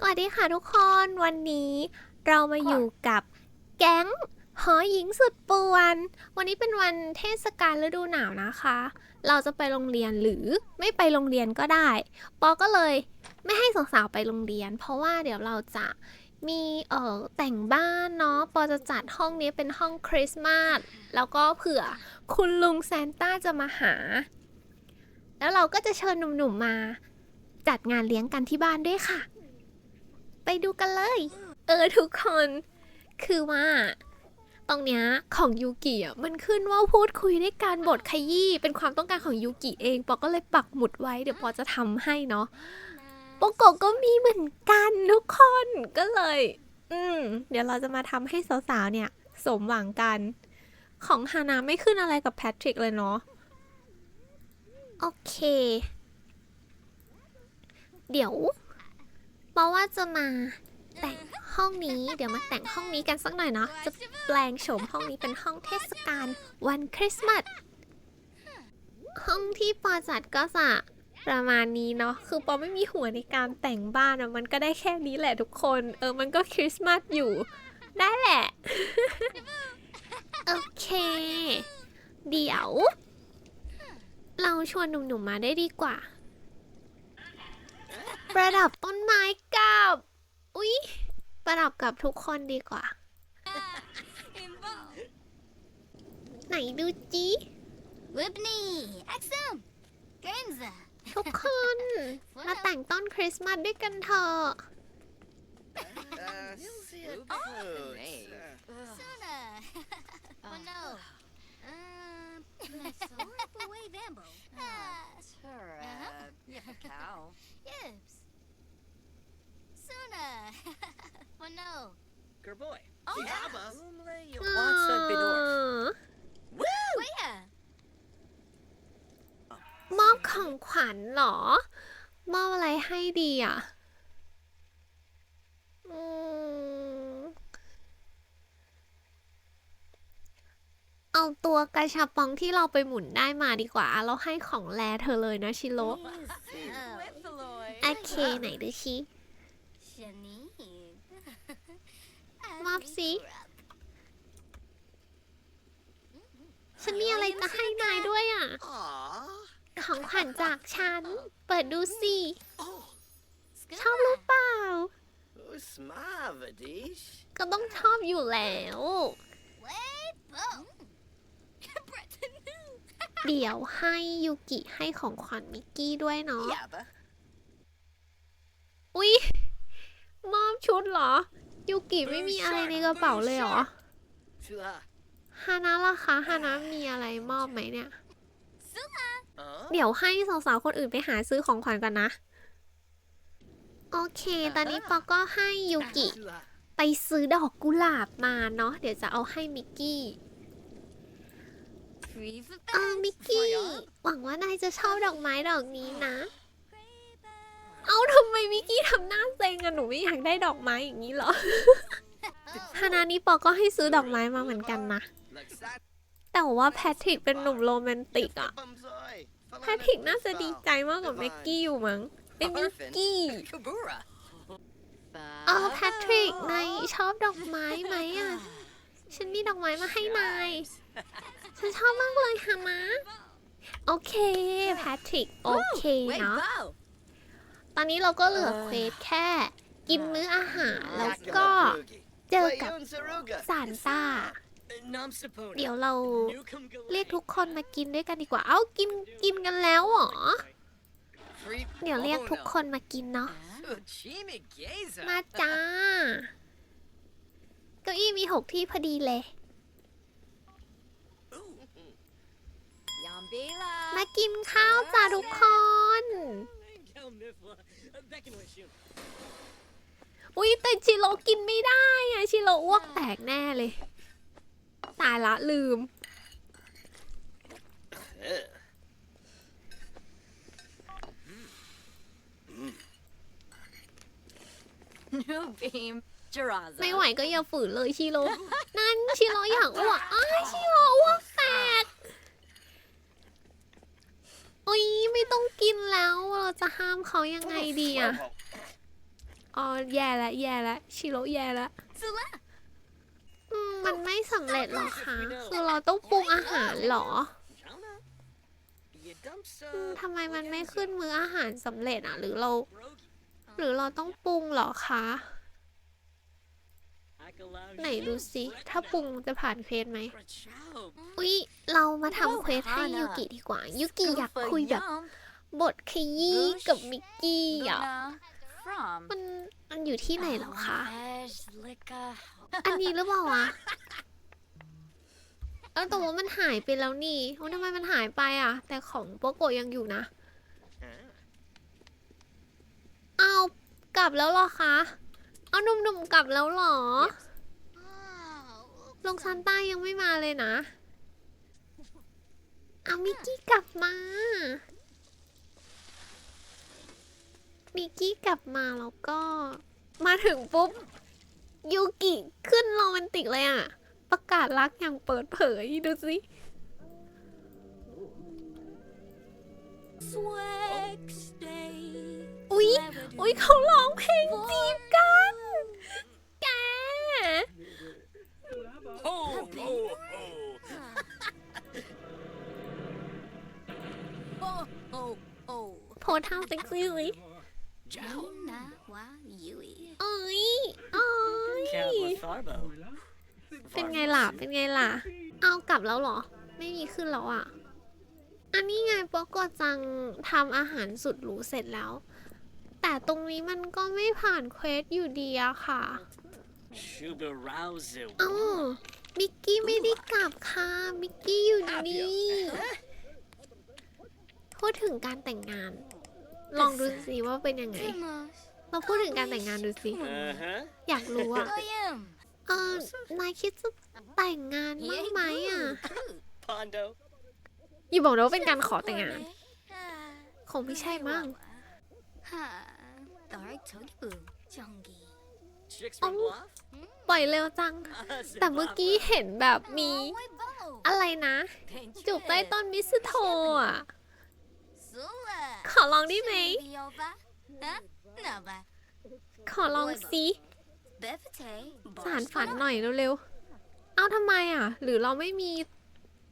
สวัสดีค่ะทุกคนวันนี้เรามาอยู่กับแก๊งหอหญิงสุดป่วน วันนี้เป็นวันเทศกาลฤดูหนาวนะคะ เราจะไปโรงเรียนหรือไม่ไปโรงเรียนก็ได้ ปอก็เลยไม่ให้สาวๆไปโรงเรียน เพราะว่าเดี๋ยวเราจะมีเอ่อแต่งบ้านเนาะปอจะจัดห้องนี้เป็นห้องคริสต์มาสแล้วก็เผื่อคุณลุงแซนต้าจะมาหา แล้วเราก็จะเชิญหนุ่มๆมา จัดงานเลี้ยงกันที่บ้านด้วยค่ะ ไปดูกันเลย เออทุกคน คือว่า ตรงเนี้ยของยูกิอะมันขึ้นว่าพูดคุยด้วยการบทขยี้เป็นความต้องการของยูกิเองปอก็เลยปักหมุดไว้เดี๋ยวปอจะทำให้เนาะโปโกะก็มีเหมือนกันทุกคนก็เลย อืม เดี๋ยวเราจะมาทำให้สาวๆเนี่ย สมหวังกัน ของฮานาไม่ขึ้นอะไรกับแพทริกเลยเนาะโอเค เดี๋ยว ปอว่าจะมาแต่งห้องนี้เดี๋ยวมาแต่งห้องนี้กันสักหน่อยเนาะจะแปลงโฉมห้องนี้เป็นห้องเทศกาลวันคริสต์มาสห้องที่ปอจัดก็จะประมาณนี้เนาะคือปอไม่มีหัวในการแต่งบ้านอะมันก็ได้แค่นี้แหละทุกคน เออมันก็คริสต์มาสอยู่ ได้แหละ โอเค เดี๋ยว เราชวนหนุ่มๆมาได้ดีกว่า ประดับต้นไม้กับ อุ๊ย ประดับกับทุกคนดีกว่า ไหนดูจี Whipney, Axum, Genza, ทุกคน มาแต่งต้นคริสต์มาสด้วยกันเถอะ Suna, Wano, um, Away Bambo, Ah, cow. Yips, Suna, Wano, Gerboy. Oh, Yabba. Umle, you อ๋อ want some bidor. Wea, มอบของขวัญเหรอ มอบอะไรให้ดีอะอืมเอาตัวกระชับปองที่เราไปหมุนได้มาดีกว่า เราให้ของแลเธอเลยนะชิโร่โอเค ไหนดูชิ มอบสิฉันมีอะไรจะให้นายด้วยอะ Aww. ของขวัญจากฉัน เปิดดูสิ Oh, ชอบหรือเปล่า Usmavadish. ก็ต้องชอบอยู่แล้ว Wait, Bo, Breton, เดี๋ยวให้ยูกิให้ของขวัญมิกกี้ด้วยเนาะ Yabba. อุ๊ย มอบชุดเหรอ ยูกิไม่มีอะไรในกระเป๋าเลยเหรอ Chua. ฮานะล่ะคะฮานะมีอะไรมอบไหมเนี่ย Suma, Huh? เดี๋ยวให้สาวๆคนอื่นไปหาซื้อของขวัญกันนะ โอเค ตอนนี้ปอก็ให้ยูกิ Chua. ไปซื้อดอกกุหลาบมาเนาะเดี๋ยวจะเอาให้มิกกี้ Free for เออมิกกี้ หวังว่านายจะชอบดอกไม้ดอกนี้นะ เอาทำไมมิกกี้ทำหน้าเซ็งอะหนูไม่อยากได้ดอกไม้อย่างนี้เหรอ ฮานานี้ปอก็ให้ซื้อดอกไม้มาเหมือนกันนะ Looks that แต่ว่าแพทริกเป็นหนุ่มโรแมนติกอะ bumzoy. แพทริกน่าจะดีใจมากกว่าแม็กกี้อยู่มั้งเป็นมิกกี้ Kabura. เออแพทริกนายชอบดอกไม้ไหมอะฉันมีดอกไม้มาให้นาย ฉันชอบมากเลยฮานะโอเค แพทริก โอเคเนาะ ตอนนี้เราก็เหลือเควสแค่ กินมื้ออาหารแล้วก็ เจอกับ Playun Saruga. ซานต้า Namsapona. เดี๋ยวเราเรียกทุกคนมากินด้วยกันดีกว่า เอ้ากินกินกันแล้วเหรอ เดี๋ยวเรียกทุกคนมากินเนาะ มาจ้า เก้าอี้มีหกที่พอดีเลย Yambila, มากินข้าวจ้าทุกคน อุ้ยแต่ชิโร่กินไม่ได้อะชิโร่อ้วกแตกแน่เลย ตายละลืม New Beam, Jiraza. ไม่ไหวก็อย่าฝืนเลยชิโร่นั่นชิโร่อยากอ้วกอ้ายชิโร่อ้วกแตก อุ้ยไม่ต้องกินแล้วเราจะห้ามเขายังไงดีอะอ๋อแย่ละแย่ละชิโร่แย่ละ Zula. อืมมันไม่สำเร็จหรอคะคือเราต้องปรุงอาหารเหรอ Jonah. You dumps อืม uh ทำไมมันไม่ขึ้นมื้ออาหารสำเร็จอะ หรือเรา Rogi. หรือเราต้องปรุงเหรอคะ I can allow ไหนดูสิถ้าปรุงจะผ่านเควสไหม For a child. อุ๊ย เรามาทำเควสให้ยูกิดีกว่า ยูกิอยากคุยแบบ บทขยี้กับมิกกี้อะ From. มันมันอยู่ที่ไหนเหรอคะ Lika. อันนี้หรือเปล่าวะเออแต่ว่ามันหายไปแล้วนี่โอ้ทำไมมันหายไปอะ แต่ของโปโกะยังอยู่นะ Ah. เอากลับแล้วเหรอคะ เอาหนุ่มๆกลับแล้วเหรอ Oh. ลงซานต้ายังไม่มาเลยนะเอามิกกี้กลับมา มิกกี้กลับมาแล้วก็ มาถึงปุ๊บ ยูกิขึ้นโรแมนติกเลยอะประกาศรักอย่างเปิดเผยดูสิ Swag stay. อุ๊ยอุ๊ยเขาร้องเพลงจีบกัน แก Ho, ho, ho. Oh, oh, oh. โพสท่าเซ็กซี่สิ Jow. Na wa yui. เอ้ยเอ้ย Cowboy Farbo. เป็นไงล่ะ เป็นไงล่ะ เอากลับแล้วเหรอ ไม่มีขึ้นแล้วอะ อันนี้ไงปอกอจังทำอาหารสุดหรูเสร็จแล้ว แต่ตรงนี้มันก็ไม่ผ่านเควสอยู่ดีอะค่ะ Shuba Rousey. อ้าวมิกกี้ไม่ได้กลับค่ะมิกกี้อยู่นี่พูดถึงการแต่งงาน ลองดูสิว่าเป็นยังไงเราพูดถึงการแต่งงานดูสิ Uh huh. อยากรู้อะ I am. เออนายคิดจะแต่งงานบ้างไหมอะ Pondo. อย่าบอกนะว่าเป็นการขอแต่งงาน คงไม่ใช่มั้ง Ha. Dark Togibu. Jongi. Chicks Um, from Bluff. ปล่อยเร็วจัง แต่เมื่อกี้เห็นแบบมี อะไรนะ จูบใต้ต้นมิสโทอะ Zula. ขอลองได้ไหม Bioba. Huh? Naba. ขอลองสิ Befete. สารฝันหน่อยเร็วๆ เอาทำไมอะ หรือเราไม่มี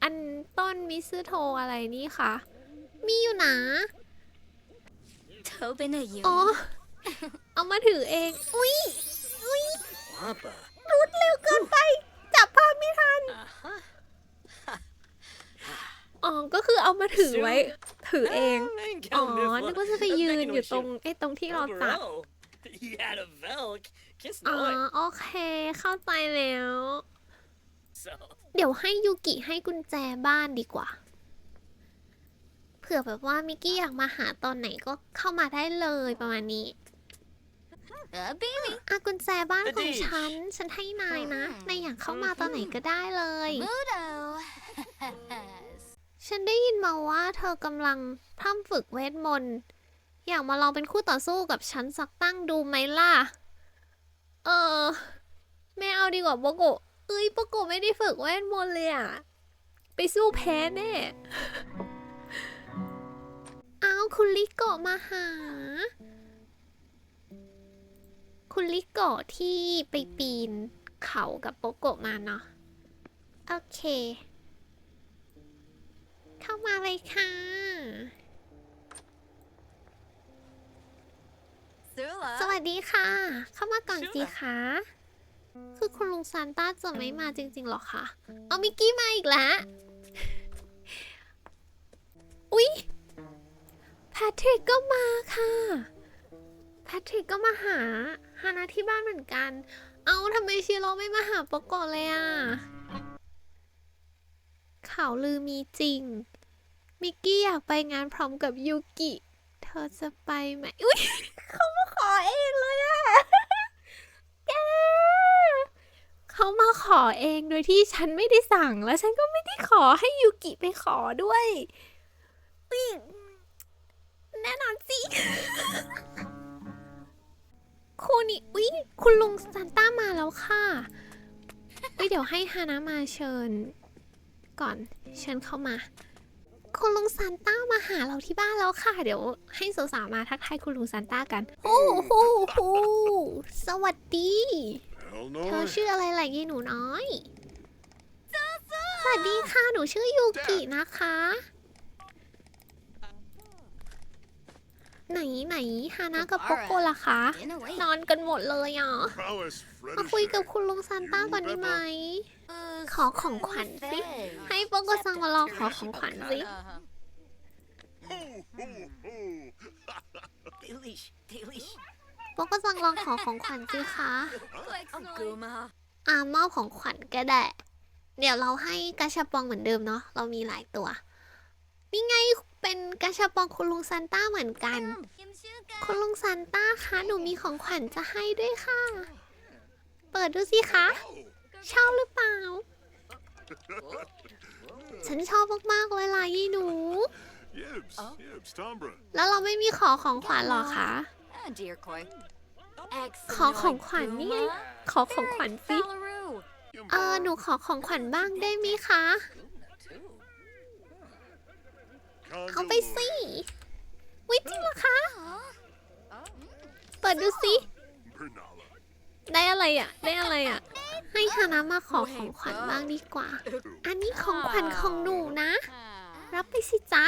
อันต้นมิสโทอะไรนี่คะ มีอยู่นะ Tobin a you. อ๋อ เอามาถือเอง อุ๊ยอุ๊ย Wampa. รุดเร็วเกินไป จับภาพไม่ทัน Uh-huh. อ๋อ ก็คือเอามาถือไว้ ถือเอง Ah, อ๋อ ain't นึก counting ว่าจะไปยืนอยู่ตรงไอ้ตรงที่เราจับ Overall, You had a Velk. Kiss อ๋อ Noy. โอเค เข้าใจแล้ว So, เดี๋ยวให้ยูกิให้กุญแจบ้านดีกว่า เผื่อแบบว่ามิกกี้อยากมาหาตอนไหนก็เข้ามาได้เลยประมาณนี้ A baby. อะกุญแจบ้านของ Adish ฉัน ฉันให้นายนะอืมนายอยากเข้ามาตอนไหนก็ได้เลย Mudo. ฉันได้ยินมาว่าเธอกำลังพร่ำฝึกเวทมนต์ อยากมาลองเป็นคู่ต่อสู้กับฉันสักตั้งดูไหมล่ะ เออ ไม่เอาดีกว่าโปโกะเอ้ยโปโกะไม่ได้ฝึกเวทมนต์เลยอะไปสู้แพ้แน่ เอาคุณลิโกะมาหา คุณลิโกะที่ไปปีนเขากับโปโกะมาเนาะโอเค เข้ามาเลยค่ะ Zula. สวัสดีค่ะ เข้ามาก่อนสิคะคือคุณลุงซานต้าจะไม่มาจริงๆหรอคะเอามิกกี้มาอีกแล้ว อุ๊ยแพทริกก็มาค่ะ แพทริกก็มาหา ฮานาที่บ้านเหมือนกัน เอาทำไมชิโร่ไม่มาหาปกโกะเลยอะข่าวลือมีจริง มิกกี้อยากไปงานพร้อมกับยูกิ เธอจะไปไหม อุ๊ยเขามาขอเองเลยอะแกเขามาขอเองโดยที่ฉันไม่ได้สั่งแล้วฉันก็ไม่ได้ขอให้ยูกิไปขอด้วยอุ๊ย คุณลุงซานต้ามาแล้วค่ะอุ๊ยเดี๋ยวให้ฮานะมาเชิญ ก่อนเชิญเข้ามา คุณลุงซานต้ามาหาเราที่บ้านแล้วค่ะ เดี๋ยวให้สาวๆมาทักทายคุณลุงซานต้ากัน โอ้โหโหสวัสดี เธอชื่ออะไรล่ะยายหนูน้อย สวัสดีค่ะ หนูชื่อยูกินะคะ ไหนไหนฮานะกับโปโกล่ะคะ Dinner wait. นอนกันหมดเลยอะ Prowess, Freddy มาคุยกับ Shack. คุณลุงซานต้าก่อนได้ไหม Uh, ขอของขวัญสิ ให้โปโกซังมาลองขอของขวัญสิ Uh-huh. Ho, ho, ho. Delish, delish. โปโกซังลองขอของขวัญสิคะ Like Guma. อ่ามอบของขวัญก็ได้ เดี๋ยวเราให้กาชาปองเหมือนเดิมเนาะ เรามีหลายตัว นี่ไง เป็นกาชาปองคุณลุงซานต้าเหมือนกัน Kim Shuka. คุณลุงซานต้าคะหนูมีของขวัญจะให้ด้วยค่ะ เปิดดูสิคะชอบหรือเปล่า ฉันชอบมากๆเลยล่ะยี่หนู Yibs, Yibs, Tombra. แล้วเราไม่มีขอของขวัญหรอคะ Ah, dear Koi. ขอของขวัญนี่ไงขอของขวัญสิ Falaroo. เออหนูขอของขวัญบ้างได้ไหมคะ เอาไปสิวิจริงเหรอคะ เปิดดูสิ Bernala. ได้อะไรอะ ได้อะไรอะ ให้ฮานะมาขอของขวัญบ้างดีกว่า อันนี้ของขวัญของหนูนะ รับไปสิจ๊ะ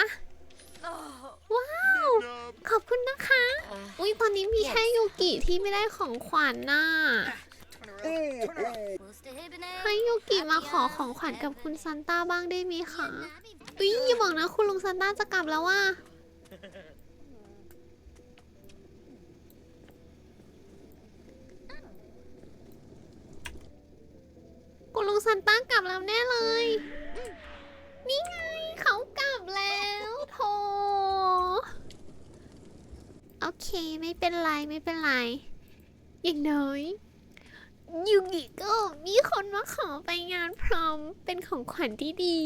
ว้าว Nub. ขอบคุณนะคะ อุ้ยตอนนี้มีแค่ยูกิที่ไม่ได้ของขวัญน่ะให้ยูกิมาขอของขวัญกับคุณซันต้าบ้างได้ไหมคะ อุ้ยอย่าบอกนะ คุณลุงซันต้าจะกลับแล้วว่าคุณลุงซันต้ากลับแล้วแน่เลย นี่ไงเขากลับแล้วโธ่โอเคไม่เป็นไรไม่เป็นไร อย่างน้อยยูกิก็มีคนมาขอไปงานพร้อมเป็นของขวัญที่ดี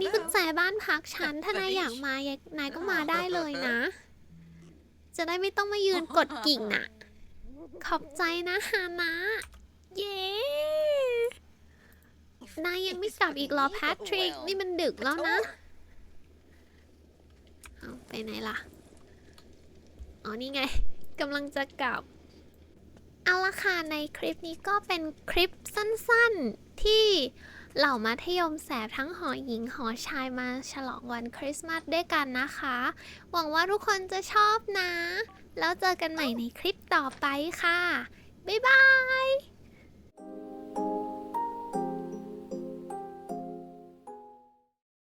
นี่กุญแจบ้านพักฉัน ถ้านายอยากมายายนายก็มาได้เลยนะ จะได้ไม่ต้องมายืนกดกิ่งน่ะ ขอบใจนะฮานะ เย้ นายยังไม่กลับอีกเหรอแพทริก นี่มันดึกแล้วนะ เอาไปไหนล่ะ อ๋อ นี่ไงกำลังจะกลับ เอาละค่ะ ในคลิปนี้ก็เป็นคลิปสั้นๆที่ เหล่ามัธยมแสบทั้งหอหญิงหอชายมาฉลองวันคริสต์มาสด้วยกันนะคะ หวังว่าทุกคนจะชอบนะ แล้วเจอกันใหม่ในคลิปต่อไปค่ะ บ๊ายบาย